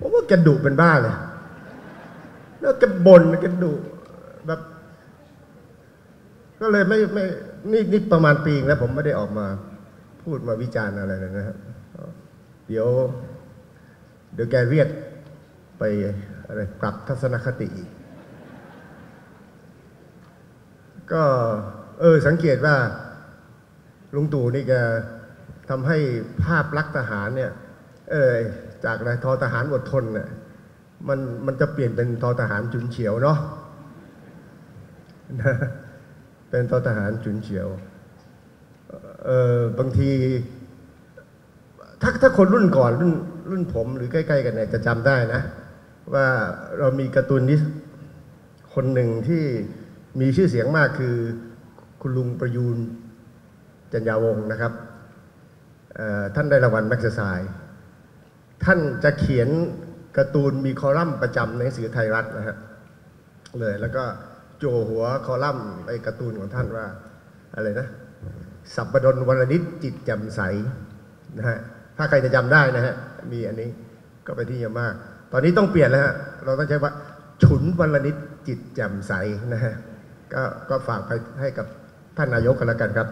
ผมว่าแกดุเป็นบ้าเลย แล้วแกบ่นแกดุแบบ ก็เลยไม่ไม่นี่นี่ประมาณปีนึงแล้ว ผมไม่ได้ออกมา พูดมาวิจารณ์อะไรเลยนะครับ เดี๋ยว เดี๋ยวแกเรียกไปอะไรปรับทัศนคติอีก ก็ เออ สังเกตว่าลุงตู่นี่แกทำให้ภาพลักษณ์ทหารเนี่ย เออจากอะไรทอทหารอดทนเนี่ยมันมันจะเปลี่ยนเป็นทอทหารจุนเฉียวเนาะเป็นทอทหารจุนเฉียวเออบางทีถ้าถ้าคนรุ่นก่อนรุ่นรุ่นผมหรือใกล้ๆกันเนี่ยจะจำได้นะ ว่าเรามีการ์ตูนนิสคนหนึ่งที่มีชื่อเสียงมากคือคุณลุงประยูนจันยาวงนะครับท่านได้รางวัลแม็กซ์ไซน์ ท่านจะเขียนการ์ตูนมีคอลัมน์ประจำในหนังสือไทยรัฐนะฮะเลยแล้วก็โจหัวคอลัมน์ไอ้การ์ตูนของท่านว่าอะไรนะ สัปดลวรนิตจิตแจ่มใสนะฮะถ้าใครจะจำได้นะฮะมีอันนี้ก็ไปที่เยอะมาก ตอนนี้ต้องเปลี่ยนแล้วฮะเราต้องใช้ว่าฉุนวรนิตจิตแจ่มใสนะฮะก็ก็ฝากไปให้กับท่านนายกกันแล้วกันครับ